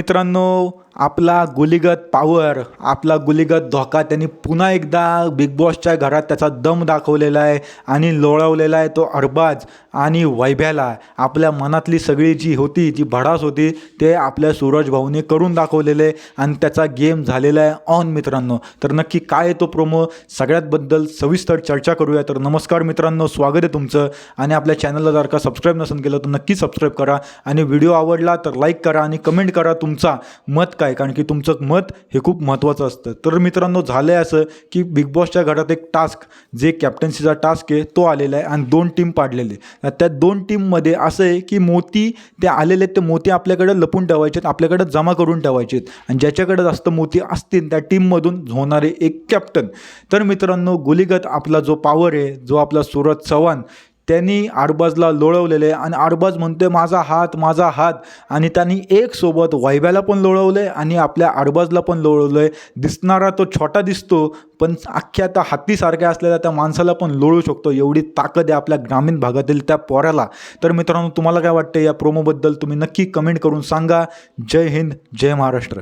मित्रांनो आपला गुलिगत पावर आपला गुलिगत धोका त्यांनी पुन्हा एकदा बिग बॉसच्या घरात त्याचा दम दाखवलेला आहे आणि लोळवलेला आहे तो अरबाज आणि वैभ्याला. आपल्या मनातली सगळी जी होती जी भडास होती ते आपल्या सूरज भाऊने करून दाखवलेले आणि त्याचा गेम झालेला आहे ऑन मित्रांनो. तर नक्की काय आहे तो प्रोमो सगळ्यातबद्दल सविस्तर चर्चा करूया. तर नमस्कार मित्रांनो स्वागत आहे तुमचं. आणि आपल्या चॅनलला जर का सबस्क्राईब नसेल केलं तर नक्की सबस्क्राईब करा. आणि व्हिडिओ आवडला तर लाईक करा आणि कमेंट करा. तुमचा मत काय? कारण की तुमचं मत हे खूप महत्त्वाचं असतं. तर मित्रांनो झालं आहे असं की बिग बॉसच्या घरात एक टास्क जे कॅप्टन्सीचा टास्क आहे तो आलेला आहे आणि दोन टीम पाडलेले त्या दोन टीममध्ये असं आहे की मोती ते आलेले आहेत ते मोती आपल्याकडे लपून ठेवायचे आहेत आपल्याकडे जमा करून ठेवायचे आहेत. आणि ज्याच्याकडे जास्त मोती असतील त्या टीममधून होणारे एक कॅप्टन तर मित्रांनो गुलिगत आपला जो पॉवर आहे जो आपला सूरज चव्हाण त्यांनी आडबाजला लोळवलेले आणि आडबाज म्हणतोय माझा हात माझा हात. आणि त्यांनी एक सोबत वैभ्याला पण लोळवलं आहे आणि आपल्या आडबाजला पण लोळवलं. आहे दिसणारा तो छोटा दिसतो पण अख्ख्या त्या हत्तीसारख्या असलेल्या त्या माणसाला पण लोळू शकतो. एवढी ताकद आहे आपल्या ग्रामीण भागातील त्या पोऱ्याला. तर मित्रांनो तुम्हाला काय वाटतं या प्रोमोबद्दल तुम्ही नक्की कमेंट करून सांगा. जय हिंद जय महाराष्ट्र.